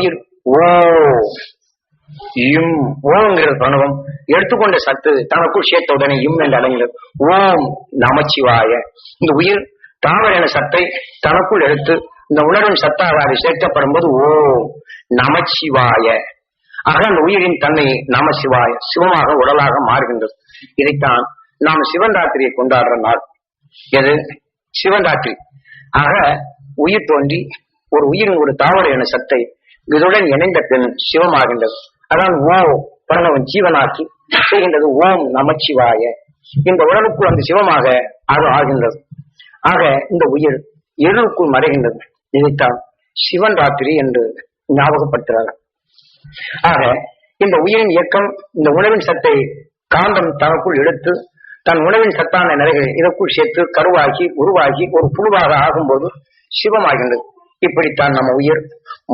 உயிர். ஓ இம் ஓங்கிற பிரணவம் எடுத்துக்கொண்ட சத்து தனக்குள் சேர்த்த உடனே இம் என்று அடங்கினது ஓம் நமச்சிவாய. இந்த உயிர் தாவர என சத்தை தனக்குள் எடுத்து இந்த உணர்வின் சத்தாக சேர்க்கப்படும் போது ஓம் நமச்சிவாய. ஆக அந்த உயிரின் தன்மை நமசிவாய சிவமாக உடலாக மாறுகின்றது. இதைத்தான் நாம் சிவன் ராத்திரியை கொண்டாடுற நாள். எது? சிவன் ராத்திரி ஆக உயிர் தோன்றி ஒரு உயிரின் ஒரு தாவர என சத்தை இதுடன் இணைந்த பெண் சிவமாகின்றது. அதான் ஓ பிரணவன் ஜீவனாக்கி செய்கின்றது ஓம் நமச்சிவாய. இந்த உடலுக்குள் அந்த சிவமாக அது ஆகின்றது. ஆக இந்த உயிர் இருளுக்குள் மறைகின்றது. இதைத்தான் சிவன் ராத்திரி என்று ஞாபகப்படுத்துகிறார்கள் ஆக இந்த உயிரின் இயக்கம் இந்த உணவின் சத்தை காந்தம் தனக்குள் எடுத்து தன் உணவின் சத்தான நிலைகள் இதற்குள் சேர்த்து கருவாகி உருவாகி ஒரு புழுவாக ஆகும்போது சிவமாகின்றது. இப்படித்தான் நம்ம உயிர்.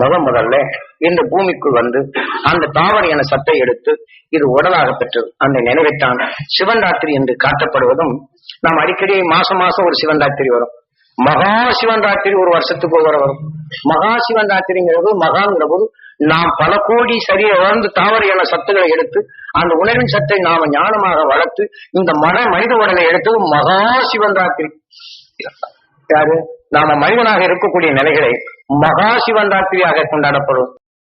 முத முதல்ல இந்த பூமிக்குள் வந்து அந்த தாவர என சத்தை எடுத்து இது உடலாக பெற்றது. அந்த நினைவைத்தான் சிவன் ராத்திரி என்று காட்டப்படுவதும் நாம் அடிக்கடி மாசம் மாசம் ஒரு சிவன் ராத்திரி வரும். மகா சிவன் ராத்திரி ஒரு வருஷத்துக்கு ஒரு வரும். மகா சிவன் ராத்திரிங்கிறது மகாங்கிற போது நாம் பல கோடி சரிய வளர்ந்து தாவர என சத்துக்களை எடுத்து அந்த உணர்வின் சத்தை நாம ஞானமாக வளர்த்து இந்த மன மனித உடலை எடுத்தது மகா சிவன் ராத்திரி. யாரு? நாம மனிதனாக இருக்கக்கூடிய நிலைகளை மகாசிவன் ராத்திரியாக கொண்டாடப்படும்.